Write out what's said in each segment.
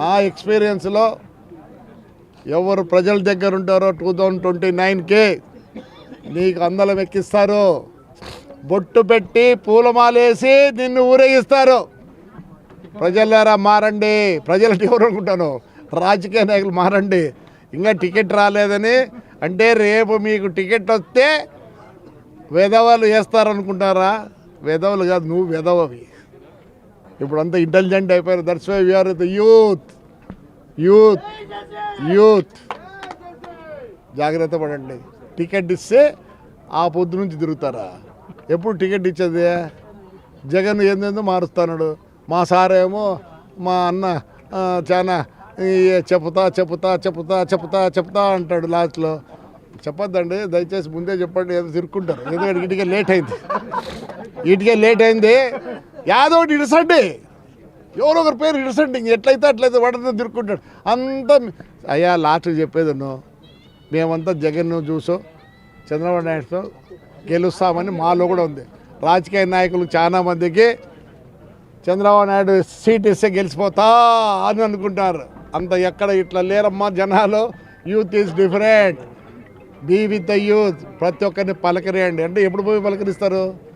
నా ఎక్స్పీరియన్స్లో ఎవరు ప్రజల దగ్గర ఉంటారో టూ థౌజండ్ ట్వంటీ నైన్కి నీకు అందలం ఎక్కిస్తారు. బొట్టు పెట్టి పూలమాలేసి నిన్ను ఊరేగిస్తారు. ప్రజలారా మారండి. ప్రజలు ఎవరు అనుకుంటాను రాజకీయ నాయకులు మారండి. ఇంకా టికెట్ రాలేదని అంటే రేపు మీకు టికెట్ వస్తే వెధవలు వేస్తారనుకుంటారా? వెధవలు కాదు నువ్వు వెధవవి. ఇప్పుడు అంతా ఇంటెలిజెంట్ అయిపోయారు that's why we are the youth youth youth జాగ్రత్త పడండి. టికెట్ ఇస్తే ఆ పొద్దు నుంచి తిరుగుతారా? ఎప్పుడు టికెట్ ఇచ్చేది? జగన్ ఏందేందో మారుస్తాడు మా సారేమో మా అన్న చాలా చెప్తా చెప్తా చెప్తా చెప్తా చెప్తా అంటాడు లాస్ట్లో చెప్పొద్దండి దయచేసి ముందే చెప్పండి ఏదో తిరుక్కుంటారు. ఎందుకంటే ఇటుకే లేట్ అయింది. ఇటుకే లేట్ అయింది. యాదో ఒకటి ఇడసండి. ఎవరో ఒకరి పేరు ఇడసండి. ఎట్లయితే అట్లయితే వాడిని తిరుక్కుంటాడు. అంతా అయ్యా లాస్ట్ చెప్పేది నువ్వు మేమంతా జగన్ చూసో చంద్రబాబు నాయుడుతో గెలుస్తామని మాలో కూడా ఉంది. రాజకీయ నాయకులు చాలా మందికి చంద్రబాబు నాయుడు సీట్ ఇస్తే గెలిచిపోతా అని అనుకుంటారు. అంత ఎక్కడ ఇట్లా లేరమ్మా జనాలు. Youth is different be with the youth ప్రతి ఒక్కరిని పలకరేయండి. అంటే ఎప్పుడు పోయి పలకరిస్తారు?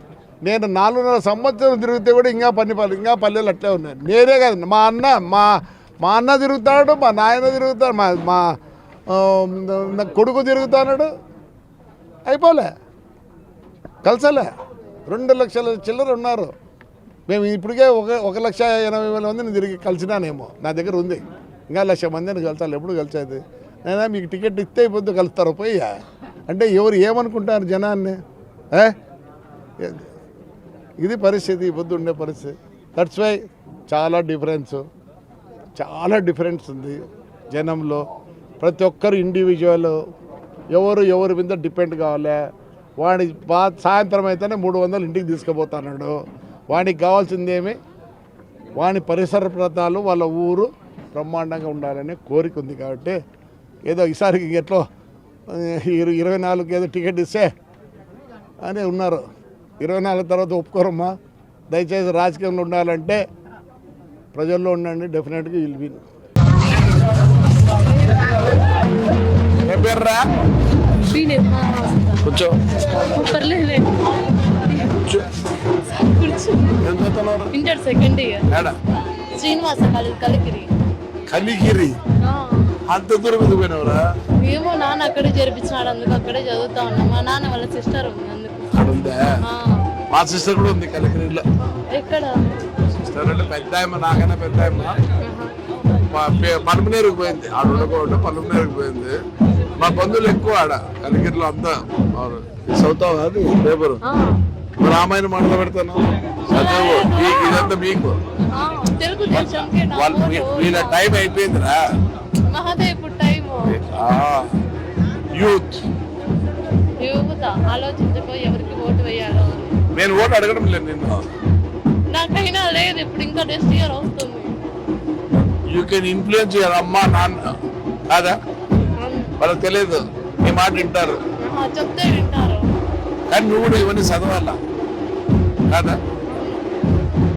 నేను నాలుగున్నర సంవత్సరం తిరిగితే కూడా ఇంకా పని పల్లె ఇంకా పల్లెలు అట్లే ఉన్నాయి. నేనే కాదు మా అన్న మా మా అన్న తిరుగుతాడు మా నాయన తిరుగుతాడు మా మా నా కొడుకు తిరుగుతాడు. అయిపోలే. కలిసలే. రెండు లక్షల చిల్లర ఉన్నారు. మేము ఇప్పటికే ఒక ఒక లక్ష ఎనభై వేల మందిని తిరిగి కలిసినానేమో. నా దగ్గర ఉంది. ఇంకా లక్ష మందిని కలిసాలి ఎప్పుడు కలిసేది? నేనా మీకు టికెట్ ఇస్తే పొద్దు కలుస్తారు. పోయి అంటే ఎవరు ఏమనుకుంటారు జనాన్ని? ఏ? ఇది పరిస్థితి ఈ పొద్దు ఉండే పరిస్థితి. దట్స్ వై చాలా డిఫరెన్స్ చాలా డిఫరెన్స్ ఉంది జనంలో. ప్రతి ఒక్కరు ఇండివిజువల్ ఎవరు ఎవరి మీద డిపెండ్ కావాలి. వాడి బా సాయంత్రం అయితేనే మూడు వందలు ఇంటికి తీసుకుపోతున్నాడు. వాడికి కావాల్సింది ఏమి? వాని పరిసర ప్రాంతాలు వాళ్ళ ఊరు బ్రహ్మాండంగా ఉండాలనే కోరిక ఉంది కాబట్టి ఏదో ఈసారికి ఎట్లో ఇరవై నాలుగు ఏదో టికెట్ ఇస్తే అని ఉన్నారు. ఇరవై నాలుగు తర్వాత ఒప్పుకోరమ్మా. దయచేసి రాజకీయంలో ఉండాలంటే ప్రజల్లో ఉండండి డెఫినెట్గా విల్ విన్ పేర్రా? కూర్చో. ఇంటర్ సెకండ్ ఇయర్ ఏడ? శ్రీనివాస కలి కలికిరి. కలిగిరి ఆ, అంత దూరం ఎందుకు పోయినవరా? ఏమో నాన్న అక్కడే జరిపించినాడు అందుకు అక్కడే చదువుతా ఉన్నా. మా నాన్న వాళ్ళ సిస్టర్ ఉంది అందుకు. అక్కడ ఉందా మా సిస్టర్ కూడా ఉంది కలిగిరిలో సిస్టర్ అంటే పెద్ద ఆమె నాకైనా పెద్ద ఆమె. మా పే- పలుమనేరుకు పోయింది. ఆడ ఉండకుండా పలుమనేరుకు పోయింది. మా బంధువులు ఎక్కువ ఆడ కలిగిరిలో అంతా చదువుతావు అది పేపరు. రామాయణ మండలం పెడతాను? చదువు. ఇదంతా మీకు. వాళ్ళు టైం అయిపోయిందిరా. మహదే ఇప్పుడు టైము యూత్ ఆలోచించుకో ఎవరికి ఓటు వేయాలో. నేను ఓటు అడగడం లేదు నిన్ను. నాకైనా లేదు ఇప్పుడు ఇంకా నెక్స్ట్ ఇయర్ వస్తుంది యూ కెన్ ఇన్ఫ్లుయెన్స్ యువర్ అమ్మ నాన్న. కాదా? వాళ్ళకి తెలియదు. నీ మాట వింటారు. చెప్తే వింటారు. కానీ నువ్వు కూడా ఇవన్నీ చదవాలా? కాదా?